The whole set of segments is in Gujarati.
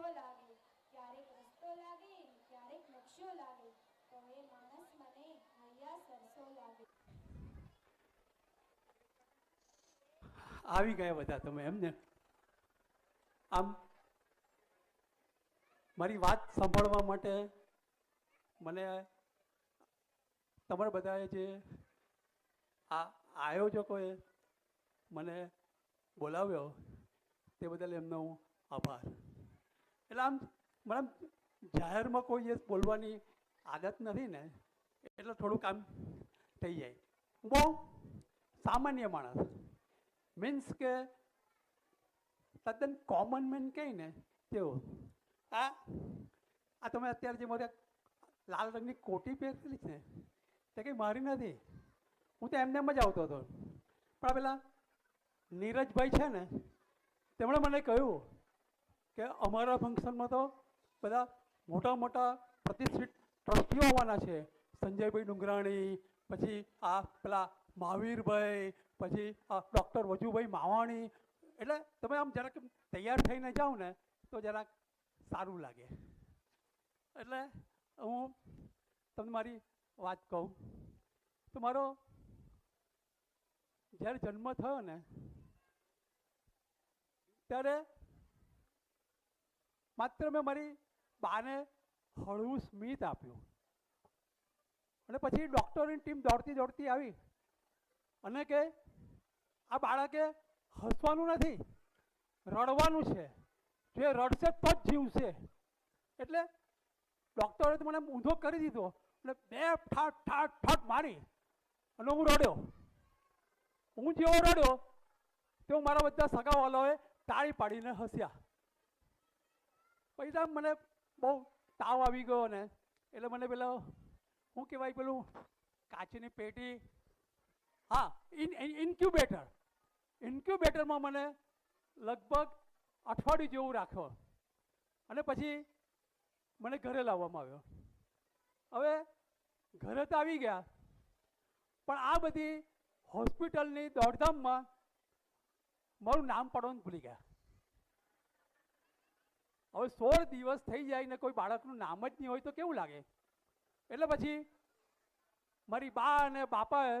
રસ્તો લાગે, ક્યારેક રસ્તો લાગે, ક્યારેક નકશો લાગે, તો એ માણસ મને હૈયા સરસો લાગે. આવી ગયા બધા તમે એમને. આમ, મારી વાત સાંભળવા માટે મને તમારા બધાએ જે આ આયોજકોએ મને બોલાવ્યો, તે બદલ એમનો હું આભાર. એટલે આમ મને જાહેરમાં કોઈ દિવસ બોલવાની આદત નથી ને, એટલે થોડુંક આમ થઈ જાય. હું બહુ સામાન્ય માણસ. મીન્સ કે તદ્દન કોમન મેન કહે ને તેવો આ આ તમે અત્યારે જે મારે લાલ રંગની કોટી પહેરેલી છે તે કંઈ મારી નથી. હું તો એમને એમ જ આવતો હતો. પણ પેલા નીરજભાઈ છે ને, તેમણે મને કહ્યું કે અમારા ફંક્શનમાં તો બધા મોટા મોટા પ્રતિષ્ઠિત ટ્રસ્ટીઓ આવવાના છે. સંજયભાઈ ડુંગરાણી, પછી આ પેલા મહાવીરભાઈ, પછી આ ડૉક્ટર વજુભાઈ માવાણી. એટલે તમે આમ જરાક તૈયાર થઈને જાઓ ને, તો જરાક સારું લાગે. એટલે હું તમને મારી વાત કહું. તો મારો જ્યારે જન્મ થયો ને, ત્યારે માત્ર મેં મારી બાને હળવું સ્મિત આપ્યું. અને પછી ડૉક્ટરની ટીમ દોડતી દોડતી આવી. અને કે આ બાળકે હસવાનું નથી, રડવાનું છે. જે રડશે તો જ જીવશે. એટલે ડૉક્ટરે તો મને ઊંધો કરી દીધો. એટલે બે ઠાટ ઠાટ ઠાટ મારી અને હું રડ્યો. હું જેવો રડ્યો, તેઓ મારા બધા સગાવાલાઓએ તાળી પાડીને હસ્યા. તો મને બહુ તાવ આવી ગયો ને, એટલે મને પેલો, શું કહેવાય પેલું, કાચની પેટી, હા ઇન, ઇન્ક્યુબેટર, ઇન્ક્યુબેટરમાં મને લગભગ અઠવાડિયું જેવું રાખ્યો. અને પછી મને ઘરે લાવવામાં આવ્યો. હવે ઘરે તો આવી ગયા, પણ આ બધી હોસ્પિટલની દોડધામમાં મારું નામ પાડવાનું ભૂલી ગયા. હવે સોળ દિવસ થઈ જાય ને કોઈ બાળકનું નામ જ નહીં હોય તો કેવું લાગે? એટલે પછી મારી બા અને બાપાએ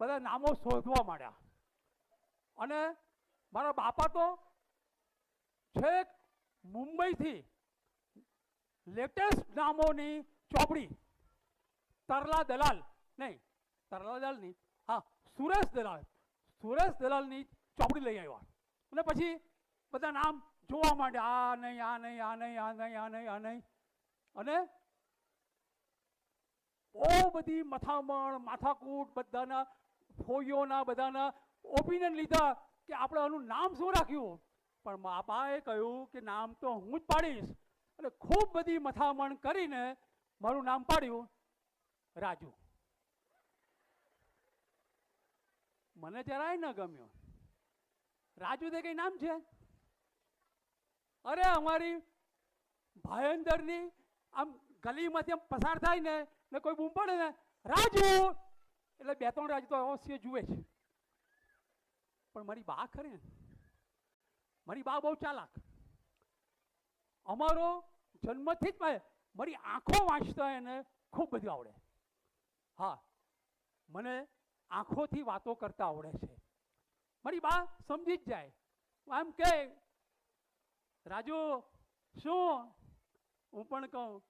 બધા નામો શોધવા માંડ્યા. અને મારા બાપા તો છેક મુંબઈથી લેટેસ્ટ નામોની ચોપડી, તરલા દલાલ, નહીં, તરલા દલાલ નહીં હા, સુરેશ દલાલ, સુરેશ દલાલની ચોપડી લઈ આવ્યા. અને પછી બધા નામ જોવા માંડ્યા આ નહીં આ નહીં આ નહીં આ નહીં આ નહીં આ નહીં. અને બહુ બધી મથામણ, માથાકૂટ, બધાના ફોઈઓના, બધાના ઓપિનિયન લીધા કે આપણે આનું નામ શું રાખ્યું? પણ બાપાએ કહ્યું કે નામ તો હું જ પાડીશ. એટલે ખૂબ બધી મથામણ કરીને મારું નામ પાડ્યું રાજુ. મને જરાય ન ગમ્યું. રાજુ તે કંઈ નામ છે? અરે અમારી ભાયંદરની આમ ગલીમાંથી આમ પસાર થાય ને ને કોઈ બૂમ પડે ને, રાજુ! એટલે બે ત્રણ રાજુ તો અવશ્ય જુએ છે. પણ મારી બા ખરી ને. મારી બા બહુ ચાલાક. અમારો જન્મથી જ મારી આંખો વાંચતા એને ખૂબ બધું આવડે. હા, મને આંખોથી વાતો કરતા આવડે છે. મારી બા સમજી જ જાય. આમ કે રાજુ, શું? હું પણ કહું,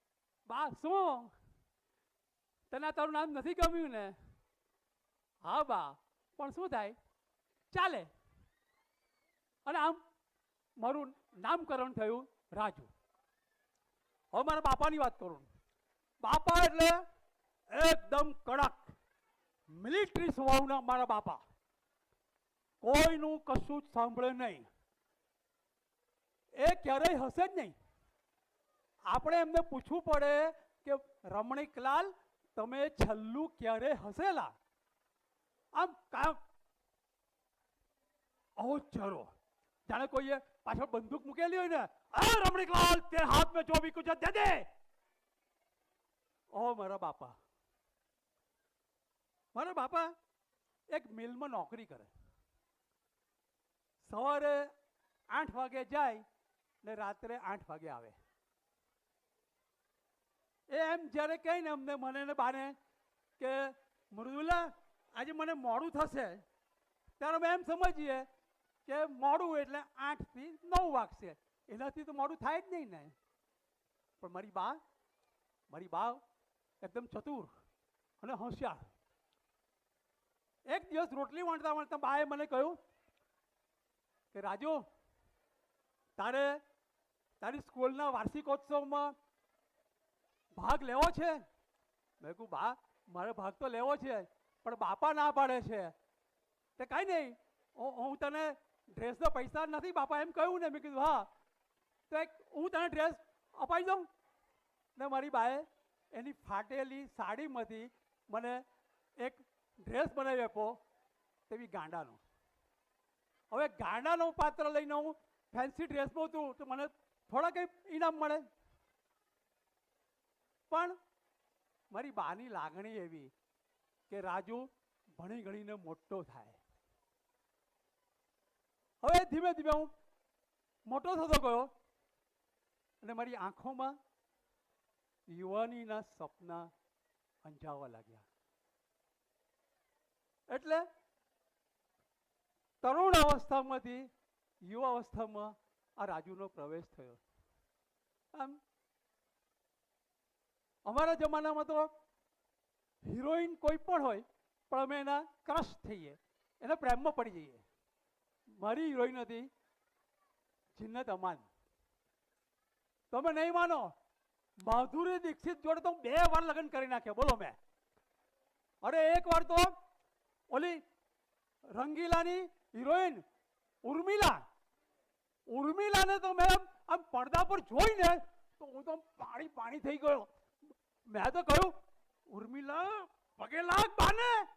બા, શું? તને તારું નામ નથી ગમ્યું ને? હા, બા, પણ શું થાય? ચાલે. અને આમ મારું નામકરણ થયું રાજુ. હવે મારા બાપાની વાત કરું. બાપા એટલે એકદમ કડક મિલિટરી સ્વભાવના મારા બાપા. કોઈનું કશું જ સાંભળે નહીં. એ ક્યારેય હશે જ નહીં. આપણે એમને પૂછવું પડે કે રમણીકલાલ તમે છેલ્લું ક્યારે હસેલા? આમ કામ ઓ ચરો. જાણે કોઈએ પાછળ બંદૂક મૂકેલી હોય ને આ રમણીકલાલ તે હાથ મેં જો બી કુછ દે દે. ઓ મારા બાપા. મારા બાપા એક મિલમાં નોકરી કરે. સવારે આઠ વાગે જાય ને રાત્રે આઠ વાગે આવે. એમ જ્યારે કહે ને અમને મને બાને કે, મૃદુલા, આજે મને મોડું થશે. ત્યારે અમે એમ સમજીએ કે મોડું એટલે આઠથી નવ વાગશે. એનાથી તો મોડું થાય જ નહીં ને. પણ મારી બા મારી બા એકદમ ચતુર અને હોશિયાર. એક દિવસ રોટલી વાંટતા વાંટતા બાએ મને કહ્યું કે, રાજુ, તારે તારી સ્કૂલના વાર્ષિકોત્સવમાં ભાગ લેવો છે? મેં કહું બા, મારે ભાગ તો લેવો છે, પણ બાપા ના પાડે છે. તે કાંઈ નહીં, હું તને ડ્રેસનો પૈસા નથી બાપા એમ કહ્યું ને, મેં કીધું, હા. તો એક, હું તને ડ્રેસ અપાઈ દઉં? ને મારી બાએ એની ફાટેલી સાડીમાંથી મને એક ડ્રેસ બનાવી આપો તેવી ગાંડાનો. હવે ગાંડાનો પાત્ર લઈને હું ફેન્સી ડ્રેસમાં હતું તો મને થોડા કંઈ ઇનામ મળે. પણ મારી બાની લાગણી એવી કે રાજુ ભણી ગણીને મોટો થાય. હવે ધીમે ધીમે હું મોટો થતો ગયો અને મારી આંખોમાં યુવાનીના સપના અંજાવા લાગ્યા. એટલે તરુણ અવસ્થામાંથી યુવા અવસ્થામાં આ રાજુનો પ્રવેશ થયો. આમ, અમારા જમાનામાં તો હિરોઈન કોઈ પણ હોય, પણ અમે એના ક્રશ થઈએ, એના પ્રેમમાં પડી જઈએ. મારી હિરોઈન હતી જિન્નત અમાન. તમે નહીં માનો, માધુરી દીક્ષિત જોડે તો બે વાર લગ્ન કરી નાખ્યા, બોલો મેં. અરે એક વાર તો ઓલી રંગીલાની હિરોઈન ઉર્મિલા ઉર્મિલાને તો મેં આમ- પડદા પર જોઈને તો હું તો પાણી પાણી થઈ ગયો. મેં તો કહ્યું, ઉર્મિલા, પગે લાગ બાને.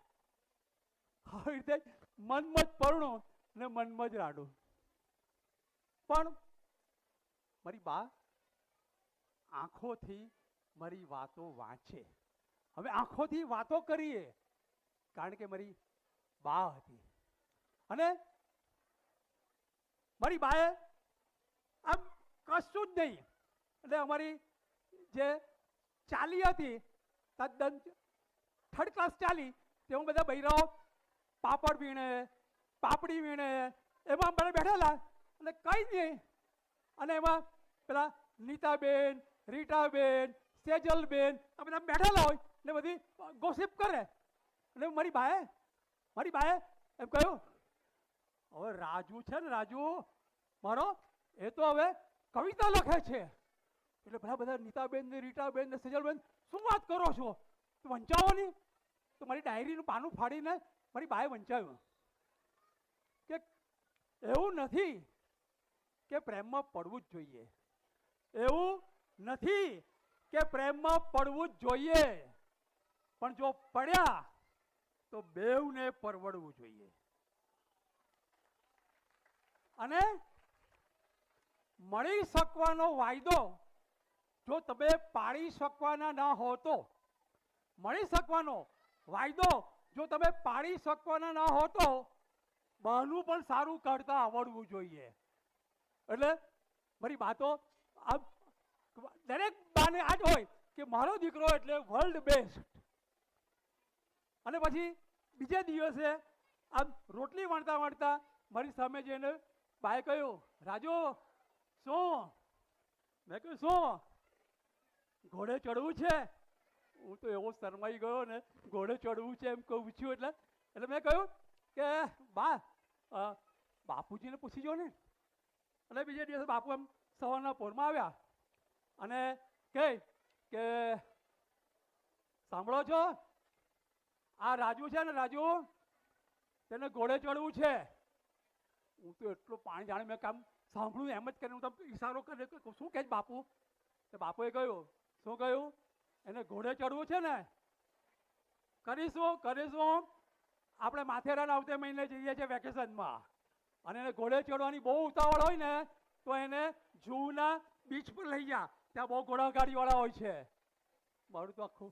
આવી રીતે મનમાં પરણું ને મનમાં રાડું. પણ મારી બા આંખોથી મારી વાતો વાંચે. હવે આંખોથી વાતો કરીએ, કારણ કે મારી બા હતી. અને મારી બાએ આમ કશું જ નહીં. એટલે અમારી જે ચાલી હતી, તદ્દન થર્ડ ક્લાસ ચાલી, તેમાં બધા બૈરાઓ પાપડ વીણે, પાપડી વીણે, એમાં બધા બેઠેલા. અને કંઈ નહીં. અને એમાં પેલા નીતાબેન, રીટાબેન, સેજલબેન, આ બધા બેઠેલા હોય ને બધી ગોસિપ કરે. એટલે મારી બાએ મારી બાએ એમ કહ્યું, હવે રાજુ છે ને રાજુ મારો એ તો હવે કવિતા લખે છે. એટલે પેલા બધા નીતાબેન ને રીટાબેન ને સેજલબેન, શું વાત કરો છો? વંચાવો નહીં. તો મારી ડાયરીનું પાનું ફાડીને મારી બાએ વંચાવ્યું. કે એવું નથી કે પ્રેમમાં પડવું જ જોઈએ. એવું નથી કે પ્રેમમાં પડવું જ જોઈએ. પણ જો પડ્યા, તો બેવને પરવડવું જોઈએ. અને મળી શકવાનો વાયદો જો તમે પાડી શકવાના ના હો તો. મળી શકવાનો વાયદો જો તમે પાડી શકવાના ના હો તો બહાનું પણ સારું કાઢતા આવડવું જોઈએ. એટલે મારી વાતો આ દરેક બાને આ જ હોય કે મારો દીકરો એટલે વર્લ્ડ બેસ્ટ અને પછી બીજે દિવસે આમ રોટલી વણતા વણતા મારી સામે જઈને બાએ કહ્યું, રાજુ શું મેં કહ્યું શું ઘોડે ચડવું છે? હું તો એવો શરમાઈ ગયો ને, ઘોડે ચડવું છે એમ કહું પૂછ્યું એટલે એટલે મેં કહ્યું કે, બા બાપુજીને પૂછી જો ને. અને બીજે દિવસે બાપુ એમ સવારના પોરમાં આવ્યા અને કહે કે, સાંભળો છો, આ રાજુ છે ને રાજુ, તેને ઘોડે ચડવું છે. હું તો એટલું પાણી જાણે મેં કામ સાંભળ્યું એમ જ કરીને હું તમને ઈશારો કરે શું કહે બાપુ? તો બાપુએ કહ્યું, શું કહ્યું? એને ઘોડે ચડવું છે ને? કરીશું કરીશું. આપણે માથેરાન આવતે મહિને જઈએ છીએ વેકેશનમાં. અને એને ઘોડે ચડવાની બહુ ઉતાવળ હોય ને, તો એને જૂના બીચ પર લઈ જા. ત્યાં બહુ ઘોડાગાડીવાળા હોય છે. મારું તો આખું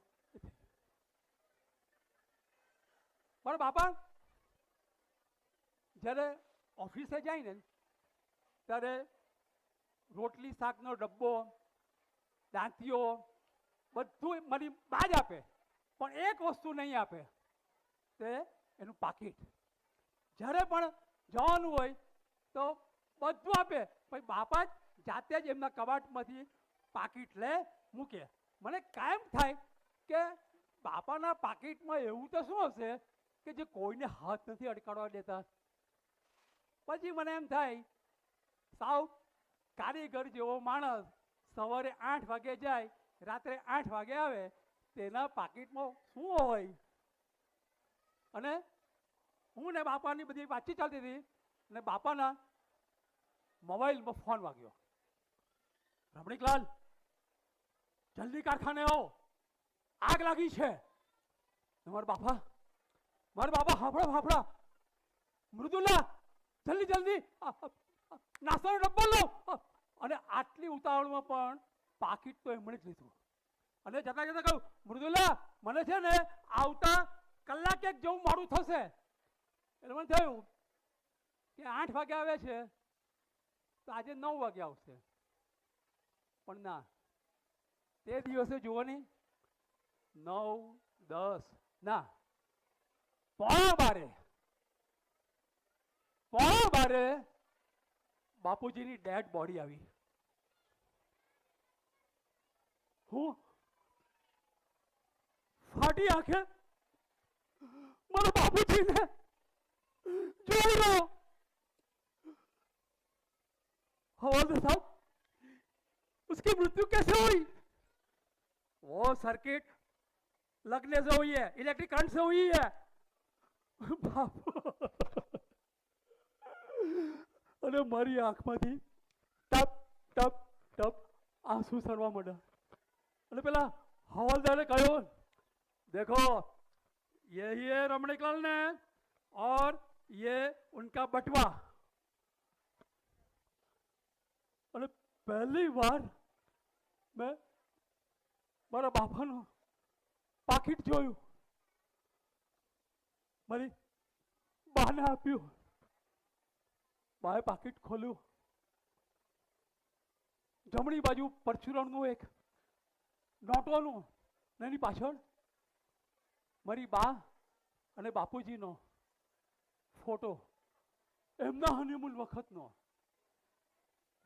પણ બાપા, જ્યારે ઓફિસે જાય ને ત્યારે રોટલી, શાકનો ડબ્બો, દાંતીઓ, બધું મારી બા જ આપે. પણ એક વસ્તુ નહીં આપે, તે એનું પાકીટ. જ્યારે પણ જવાનું હોય તો બધું આપે પછી બાપા જ જાતે જ એમના કબાટમાંથી પાકીટ લે, મૂકે. મને કાયમ થાય કે બાપાના પાકીટમાં એવું તો શું હશે કે જે કોઈને હાથ નથી અડકાડવા દેતા? પછી મને એમ થાય સાવ કારીગર જેવો માણસ સવારે આઠ વાગે જાય, રાત્રે આઠ વાગે આવે, તેના પાકીટમાં શું હોય? અને હું ને બાપાની બધી વાતચીત ચાલતી હતી, અને બાપાના મોબાઈલમાં ફોન વાગ્યો. રમણીકલાલ, જલ્દી કારખાને આવો. આગ લાગી છે. ને મારા બાપા મારા બાપા, હાફડા હાફડા. મૃદુલા, જલ્દી જલ્દી. નાસ્તાનો ડબ્બો લો અને આટલી ઉતાવળમાં પણ પાકીટ તો એમણે જ લીધું. અને જતા જતા કહ્યું મૃદુલા, મને છે ને આવતા કલાક એક જેવું મારું થશે. એટલે મને થયું કે આઠ વાગે આવે છે, તો આજે નવ વાગે આવશે. પણ ના, તે દિવસે જુઓ ને, નવ, દસ, ના, પોણા બારે. પોણા બારે બાપુજીની ડેડ બોડી આવી હું ફાટી આંખે મારા બાપુજીને જોઈ રહ્યો हवालदार साहब उसकी मृत्यु कैसे हुई वो सर्किट लगने से हुई है इलेक्ट्रिक करंट से हुई है बाप અને મારી આંખમાંથી ટપ ટપ ટપ આંસુ સરવા માંડ્યા અને પેલા હવાલદારે કહ્યું देखो यही है रमणीकलाल ने और ये उनका बटवा અને પહેલી વાર મેં મારા બાપાનું પાકીટ જોયું મારી બાને આપ્યું બાએ પાકીટ ખોલ્યું. જમણી બાજુ પરશુરામનું એક, નોટોનું એની પાછળ મારી બા અને બાપુજીનો ફોટો, એમના હનીમૂન વખતનો.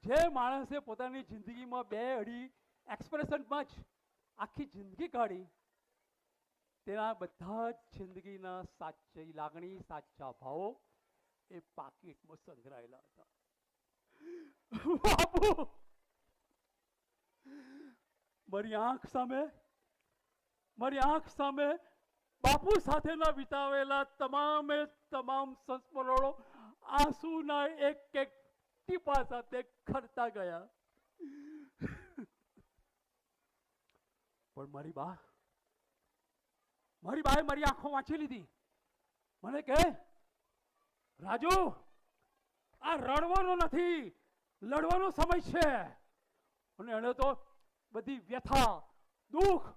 જે માણસે પોતાની જિંદગીમાં બે અઢી એક્સપ્રેશનમાં જ આખી જિંદગી કાઢી, તેના બધા જ જિંદગીના સાચી લાગણી, સાચા ભાવો એ પાકીટમાં સંઘરાયેલા હતા. બાપુ! મારી આંખ સામે, મારી આંખ સામે બાપુ સાથેના વિતાવેલા તમામે તમામ સંસ્મરણો આંસુના એક એક ટીપા સાથે ખરતા ગયા. પણ મારી બા, મારી બાએ મારી આંખો વાંચી લીધી. મને કહે રાજુ, આ રડવાનો નથી, લડવાનો સમય છે. અને એણે તો બધી વ્યથા, દુઃખ,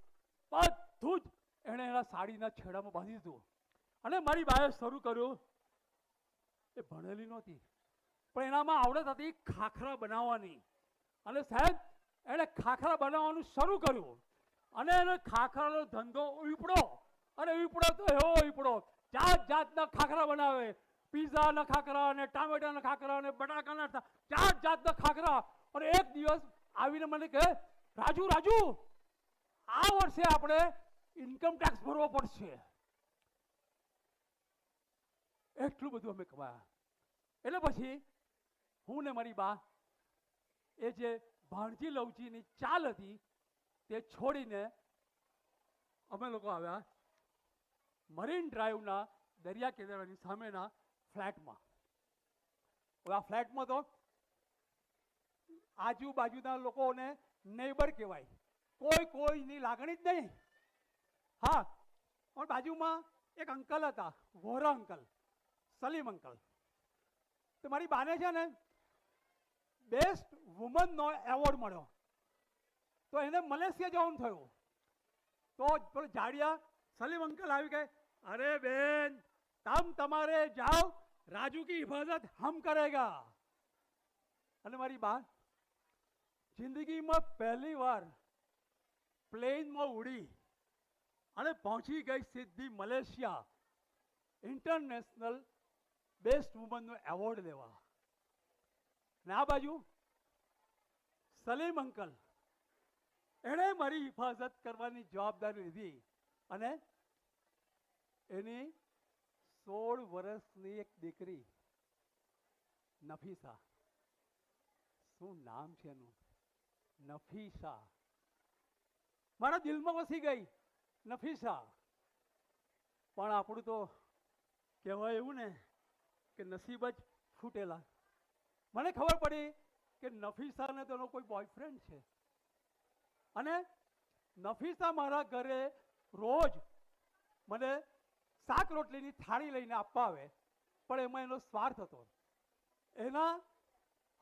બધું જ એણે એના સાડીના છેડામાં બાંધી દીધું. અને મારી બાએ શરૂ કર્યું. એ ભણેલી નહોતી, પણ એનામાં આવડત હતી ખાખરા બનાવવાની. અને સાહેબ, એણે ખાખરા બનાવવાનું શરૂ કર્યું. અને એને ખાખરાનો ધંધો ઉપડો અને ઉપડો તો એવો ઉપડો જાત જાતના ખાખરા બનાવે. પીઝાના ખાખરા અને ટામેટાના ખાખરા અને બટાકાના ચાર જાત જાતના ખાખરા અને એક દિવસ આવીને મને કહે, રાજુ રાજુ, આ વર્ષે આપણે ઇન્કમ ટેક્સ ભરવો પડશે. એટલું બધું અમે કમાયા. એટલે પછી હું ને મારી બા એ જે ભાણજી લવજીની ચાલ હતી તે છોડીને અમે લોકો આવ્યા. મરીન ડ્રાઈવના દરિયા કિનારાની સામેના ફ્લેટમાં. હવે આ ફ્લેટમાં તો આજુબાજુના લોકોને નેબર કહેવાય. કોઈ કોઈની લાગણી જ નહીં. હા, પણ બાજુમાં એક અંકલ હતા, વોરા અંકલ, સલીમ અંકલ. તો મારી બાને છે ને બેસ્ટ વુમનનો એવોર્ડ મળ્યો. તો એને મલેશિયા જવાનું થયું. તો પેલો જાડિયા સલીમ અંકલ આવી ગયે અરે બેન, તમ તમારે જાઓ રાજુ કી હિફાજત હમ કરેગા? અને મારી બા જિંદગીમાં પહેલી વાર પ્લેનમાં ઉડી અને પહોંચી ગઈ સીધી મલેશિયા ઇન્ટરનેશનલ બેસ્ટ વુમનનો એવોર્ડ લેવા. ને આ બાજુ સલીમ અંકલ, એણે મારી હિફાજત કરવાની જવાબદારી લીધી અને એની સોળ વર્ષની એક દીકરી, નફીસા. શું નામ છે એનું? નફીસા. મારા દિલમાં વસી ગઈ, નફીસા. પણ આપણું તો કહેવાય એવું ને કે નસીબ જ ફૂટેલા. મને ખબર પડી કે નફીસાને તેનો કોઈ બોયફ્રેન્ડ છે. અને નફીસા મારા ઘરે રોજ મને શાક રોટલીની થાળી લઈને આપવા આવે પણ એમાં એનો સ્વાર્થ હતો. એના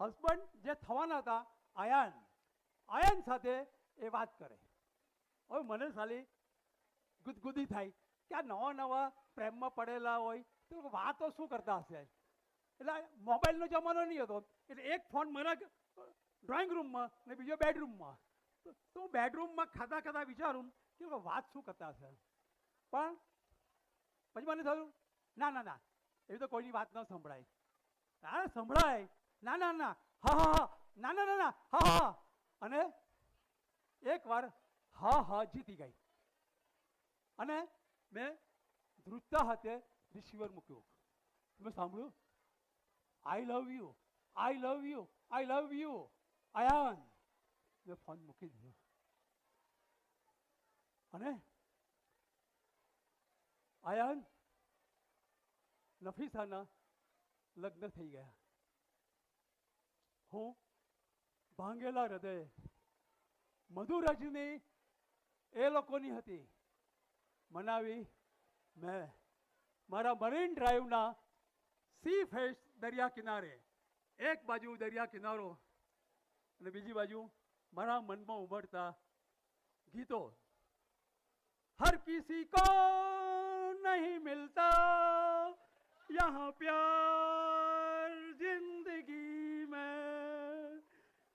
હસબન્ડ જે થવાના હતા, આયાન આયાન સાથે એ વાત કરે. હવે મને ખાલી ગુદગુદી થાય કે આ નવા નવા પ્રેમમાં પડેલા હોય, તો વાતો શું કરતા હશે? એટલે મોબાઈલનો જમાનો નહીં હતો. એટલે એક ફોન મારા ડ્રોઈંગ રૂમમાં ને બીજો બેડરૂમમાં તો હું બેડરૂમમાં ખાતા ખાતા વિચારું કે વાત શું કરતા હશે? પણ પછી મને થયું, ના ના ના, એવી તો કોઈની વાત ન સંભળાય. ના સંભળાય? ના ના ના, હા હા હા, ના ના ના ના, હા હા અને એકવાર હા હા જીતી ગઈ. અને મેં ધ્રુજતા હાથે રિસીવર મૂક્યું. તમે સાંભળ્યું? I love you I love you I love you Ayaan મેં ફોન મૂકી દીધો. અને આયાન નફીસાના લગ્ન થઈ ગયા. હું ભાંગેલા હૃદય મધુરજની એ લોકોની હતી. મનાવી મેં મારા મરીન ડ્રાઈવના સી ફેસ દરિયા કિનારે, એક બાજુ દરિયા કિનારો અને બીજી બાજુ મારા મનમાં ઉમળતા ગીતો. હર કિસી કો નહીં મિલતા यहाँ प्यार जिंदगी में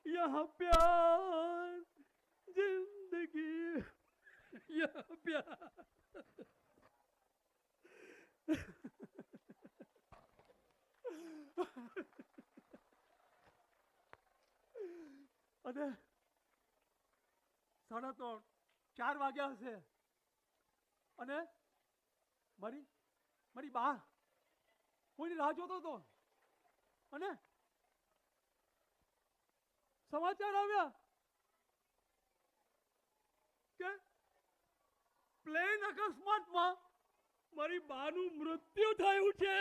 यहाँ प्यार जिंदगी यहाँ प्यार અને સાડા ત્રણ ચાર વાગ્યા હશે અને મારી મારી બા. કોઈની રાહ જોતો હતો? અને સમાચાર આવ્યા કે પ્લેન અકસ્માતમાં મારી બાનું મૃત્યુ થયું છે.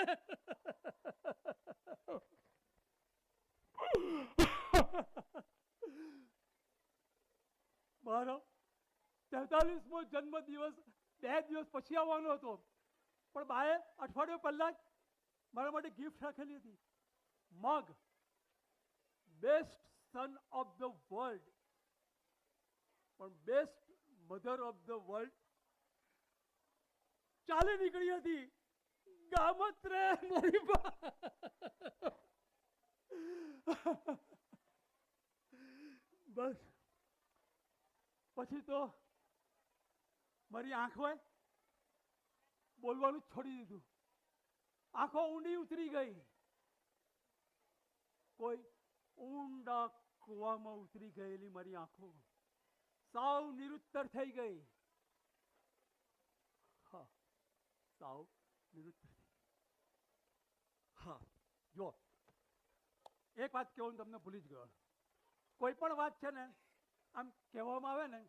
મારો તેતાલીસમો જન્મ દિવસ બે દિવસ પછી આવવાનો હતો. પણ બાએ અઠવાડિયું પહેલા મારા માટે ગિફ્ટ રાખેલી હતી. Mug best son of the world પણ best mother of the world ચાલી નીકળી હતી. ગામત્રે મારી બસ. પછી તો મારી આંખોએ બોલવાનું છોડી દીધું. આંખો ઊંડી ઉતરી ગઈ. કોઈ ઊંડા કૂવામાં ઉતરી ગયેલી મારી આંખો. સાવ નિરુત્તર થઈ ગઈ. હા, સાવ નિરુત્તર થઈ હા, જો, એક વાત કહેવું તમને ભૂલી જ ગયો. કોઈ પણ વાત છે ને, આમ કહેવામાં આવે ને,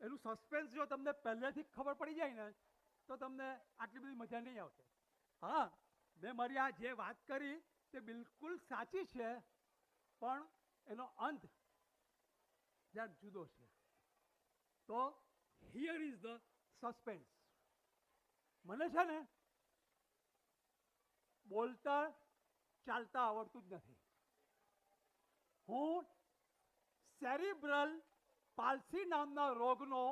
એનું સસ્પેન્સ જો તમને પહેલેથી ખબર પડી જાય ને તો તમને આટલી બધી મજા નહીં આવશે. હા, મેં મારી આ જે વાત કરી તે બિલકુલ સાચી છે, પણ એનો અંત જ્યાં જુદો છે. તો હિયર ઇઝ ધ સસ્પેન્સ મને છે ને, બોલતા ચાલતા આવડતું જ નથી. હું સેરિબ્રલ પાલસી નામના રોગનો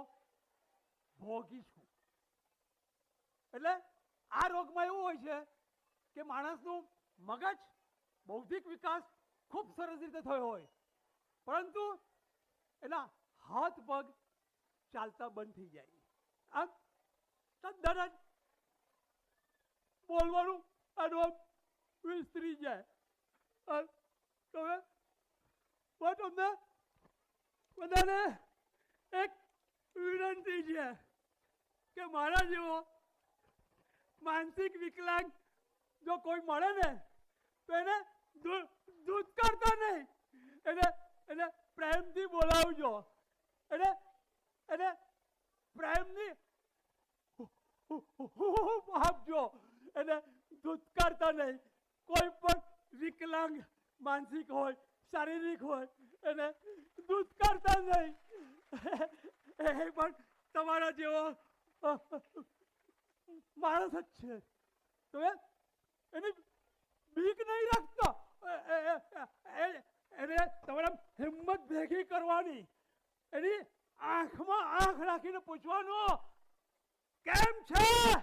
ભોગી છું. એટલે આ રોગમાં એવું હોય છે કે માણસનું મગજ બૌદ્ધિક વિકાસ ખૂબ સરસ રીતે થયો હોય. પરંતુ એના હાથ પગ ચાલતા બંધ થઈ જાય. આમ તદ્દન જ બોલવાનું અને વિસ્તરી જાય. હવે તમે બસ અમને બધાને એક વિનંતી છે કે મારા જેવો માનસિક વિકલાંગ જો કોઈ મળે ને, તો એને દૂધ કરતા નહીં. એને એને પ્રેમથી બોલાવજો. એને એને પ્રેમની આપજો. એને દૂધ કરતા નહીં. કોઈ પણ વિકલાંગ માનસિક હોય, શારીરિક હોય, એને દૂધકારતા નહીં. એ પણ તમારા જેવો માણસ જ છે. તમે એની બીક નહીં રાખતો. એને તમારે હિંમત ભેગી કરવાની. એની આંખમાં આંખ રાખીને પૂછવાનું, કેમ છે?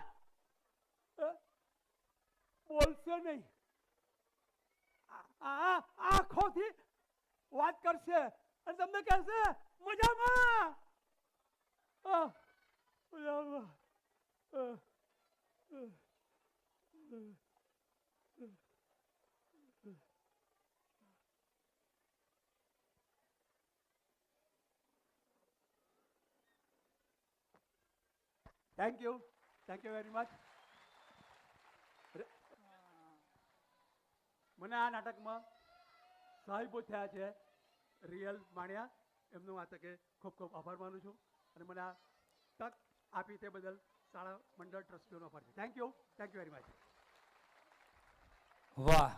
બોલશે નહીં. આ- આંખોથી વાત કરશે અને તમને કહેશે, મજામાં. મજામાં. Uh, you. Thank you very much મને આ નાટકમાં સાહેબો થયા છે રિયલ માણ્યા. એમનો આ તકે ખૂબ ખૂબ આભાર માનું છું. અને મને આ તક આપી તે બદલ શાળા મંડળ ટ્રસ્ટીઓનો આભાર છે. Thank you thank you very much વાહ.